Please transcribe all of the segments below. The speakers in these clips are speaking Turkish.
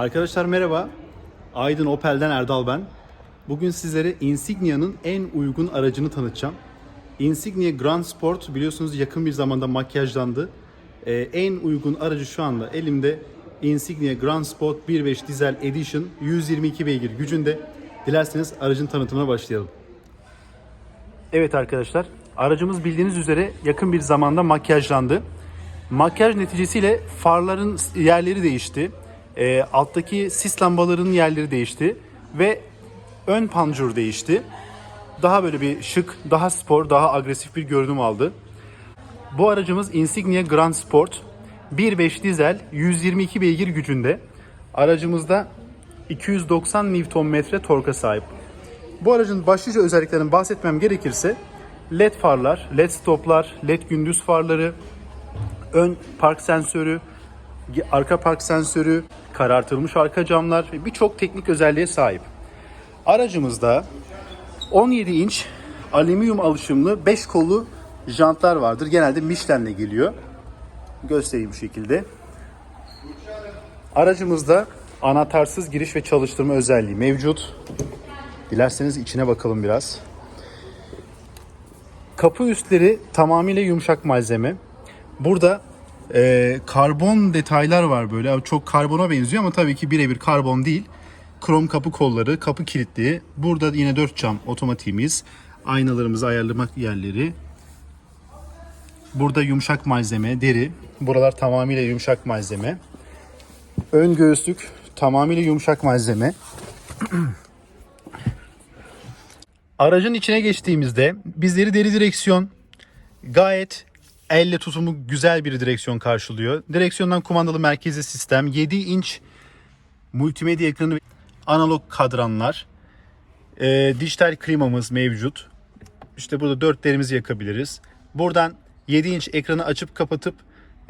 Arkadaşlar merhaba. Aydın Opel'den Erdal ben. Bugün sizlere Insignia'nın en uygun aracını tanıtacağım. Insignia Grand Sport biliyorsunuz yakın bir zamanda makyajlandı. Ee, en uygun aracı şu anda elimde Insignia Grand Sport 1.5 Diesel Edition 122 beygir gücünde. Dilerseniz aracın tanıtımına başlayalım. Evet arkadaşlar, aracımız bildiğiniz üzere yakın bir zamanda makyajlandı. Makyaj neticesiyle farların yerleri değişti. Ee, alttaki sis lambalarının yerleri değişti ve ön panjur değişti. Daha böyle bir şık, daha spor, daha agresif bir görünüm aldı. Bu aracımız Insignia Grand Sport 1.5 dizel 122 beygir gücünde. Aracımızda 290 Nm torka sahip. Bu aracın başlıca özelliklerinden bahsetmem gerekirse LED farlar, LED stoplar, LED gündüz farları, ön park sensörü, arka park sensörü, karartılmış arka camlar ve birçok teknik özelliğe sahip. Aracımızda 17 inç alüminyum alışımlı 5 kollu jantlar vardır. Genelde Michelin'le geliyor. Göstereyim bu şekilde. Aracımızda anahtarsız giriş ve çalıştırma özelliği mevcut. Dilerseniz içine bakalım biraz. Kapı üstleri tamamıyla yumuşak malzeme. Burada e, karbon detaylar var böyle. Çok karbona benziyor ama tabii ki birebir karbon değil. Krom kapı kolları, kapı kilitli. Burada yine 4 cam otomatiğimiz. Aynalarımızı ayarlamak yerleri. Burada yumuşak malzeme, deri. Buralar tamamıyla yumuşak malzeme. Ön göğüslük tamamıyla yumuşak malzeme. Aracın içine geçtiğimizde bizleri deri direksiyon gayet elle tutumu güzel bir direksiyon karşılıyor. Direksiyondan kumandalı merkezi sistem, 7 inç multimedya ekranı analog kadranlar, e, dijital klimamız mevcut. İşte burada dörtlerimizi yakabiliriz. Buradan 7 inç ekranı açıp kapatıp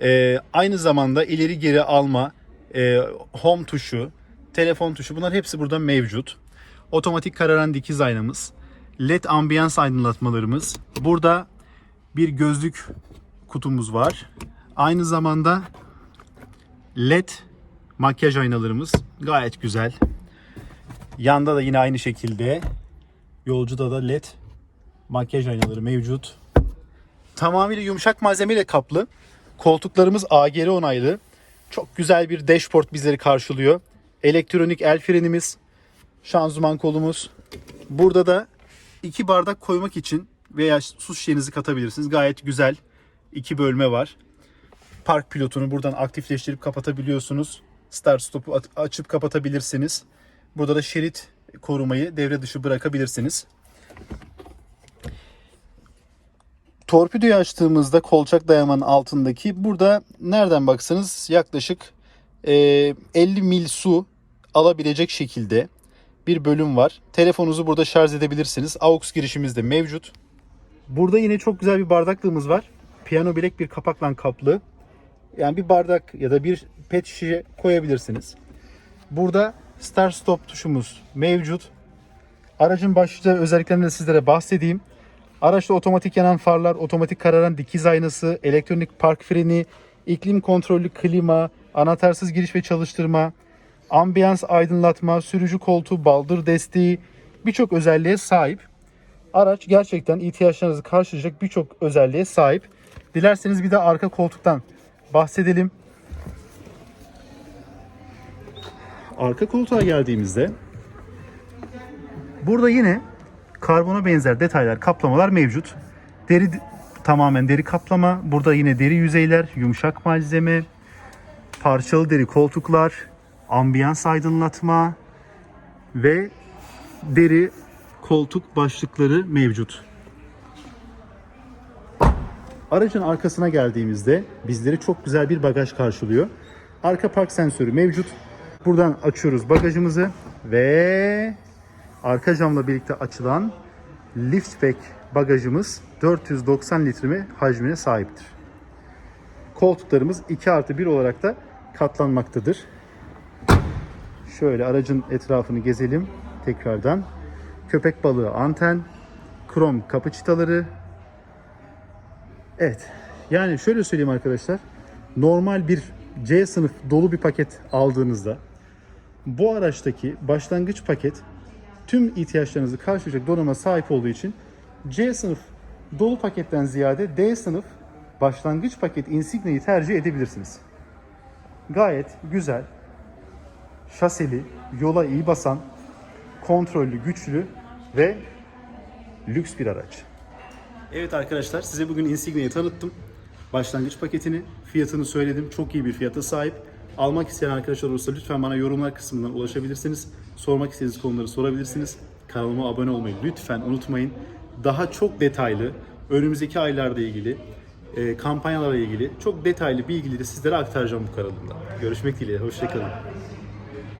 e, aynı zamanda ileri geri alma, e, home tuşu, telefon tuşu bunlar hepsi burada mevcut. Otomatik kararan dikiz aynamız, LED ambiyans aydınlatmalarımız. Burada bir gözlük kutumuz var. Aynı zamanda LED makyaj aynalarımız gayet güzel. Yanda da yine aynı şekilde yolcuda da LED makyaj aynaları mevcut. Tamamıyla yumuşak malzemeyle kaplı. Koltuklarımız AGR onaylı. Çok güzel bir dashboard bizleri karşılıyor. Elektronik el frenimiz, şanzıman kolumuz. Burada da iki bardak koymak için veya su şişenizi katabilirsiniz. Gayet güzel iki bölme var. Park pilotunu buradan aktifleştirip kapatabiliyorsunuz. Start stop'u açıp kapatabilirsiniz. Burada da şerit korumayı devre dışı bırakabilirsiniz. Torpidoyu açtığımızda kolçak dayamanın altındaki burada nereden baksanız yaklaşık e, 50 mil su alabilecek şekilde bir bölüm var. Telefonunuzu burada şarj edebilirsiniz. AUX girişimiz de mevcut. Burada yine çok güzel bir bardaklığımız var. Piyano bilek bir kapakla kaplı. Yani bir bardak ya da bir pet şişe koyabilirsiniz. Burada start stop tuşumuz mevcut. Aracın başlıca özelliklerinden de sizlere bahsedeyim. Araçta otomatik yanan farlar, otomatik kararan dikiz aynası, elektronik park freni, iklim kontrollü klima, anahtarsız giriş ve çalıştırma, ambiyans aydınlatma, sürücü koltuğu, baldır desteği birçok özelliğe sahip. Araç gerçekten ihtiyaçlarınızı karşılayacak birçok özelliğe sahip. Dilerseniz bir de arka koltuktan bahsedelim. Arka koltuğa geldiğimizde burada yine karbona benzer detaylar, kaplamalar mevcut. Deri tamamen deri kaplama. Burada yine deri yüzeyler, yumuşak malzeme, parçalı deri koltuklar, ambiyans aydınlatma ve deri koltuk başlıkları mevcut. Aracın arkasına geldiğimizde bizleri çok güzel bir bagaj karşılıyor. Arka park sensörü mevcut. Buradan açıyoruz bagajımızı ve arka camla birlikte açılan liftback bagajımız 490 litre hacmine sahiptir. Koltuklarımız 2 artı 1 olarak da katlanmaktadır. Şöyle aracın etrafını gezelim tekrardan. Köpek balığı anten, krom kapı çıtaları. Evet. Yani şöyle söyleyeyim arkadaşlar. Normal bir C sınıf dolu bir paket aldığınızda bu araçtaki başlangıç paket tüm ihtiyaçlarınızı karşılayacak donanıma sahip olduğu için C sınıf dolu paketten ziyade D sınıf başlangıç paket Insignia'yı tercih edebilirsiniz. Gayet güzel, şaseli, yola iyi basan, kontrollü, güçlü ve lüks bir araç. Evet arkadaşlar size bugün Insignia'yı tanıttım. Başlangıç paketini, fiyatını söyledim. Çok iyi bir fiyata sahip. Almak isteyen arkadaşlar olursa lütfen bana yorumlar kısmından ulaşabilirsiniz. Sormak istediğiniz konuları sorabilirsiniz. Kanalıma abone olmayı lütfen unutmayın. Daha çok detaylı, önümüzdeki aylarda ilgili, e, kampanyalarla ilgili çok detaylı bilgileri sizlere aktaracağım bu kanalımda. Görüşmek dileğiyle, hoşçakalın.